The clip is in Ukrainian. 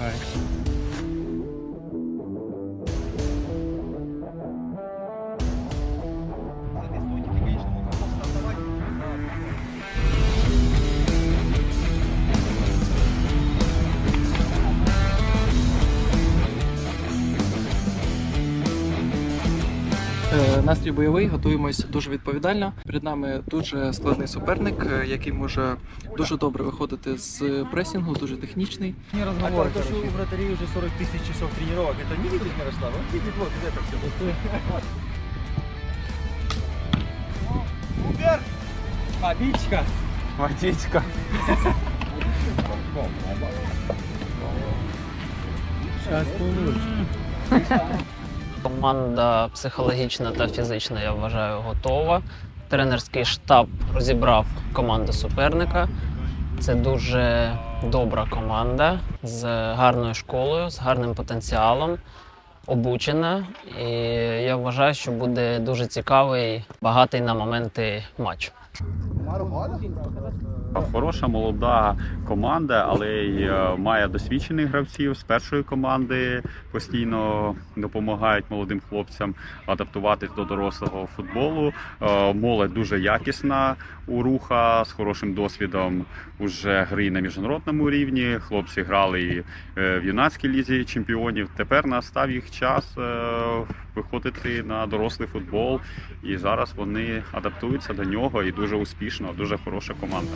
哎。Настрій бойовий, готуємось дуже відповідально. Перед нами дуже складний суперник, е, який може дуже добре виходити з пресінгу, дуже технічний. Не А разговор, то, что у вратарей уже 40 тысяч часов тренировок, это не видит Мирослав? Он видит, вот это все. Супер! Водичка. Водичка. Сейчас получше. Команда психологічна та фізична, я вважаю, готова. Тренерський штаб розібрав команду суперника. Це дуже добра команда з гарною школою, з гарним потенціалом, обучена. І я вважаю, що буде дуже цікавий, багатий на моменти матч. Хороша молода команда, але й е, має досвідчених гравців з першої команди. Постійно допомагають молодим хлопцям адаптуватись до дорослого футболу. Е, Молодь дуже якісна у руха з хорошим досвідом уже гри на міжнародному рівні. Хлопці грали е, в юнацькій лізі чемпіонів. Тепер настав їх час виходити на дорослий футбол, і зараз вони адаптуються до нього і дуже успішно, дуже хороша команда.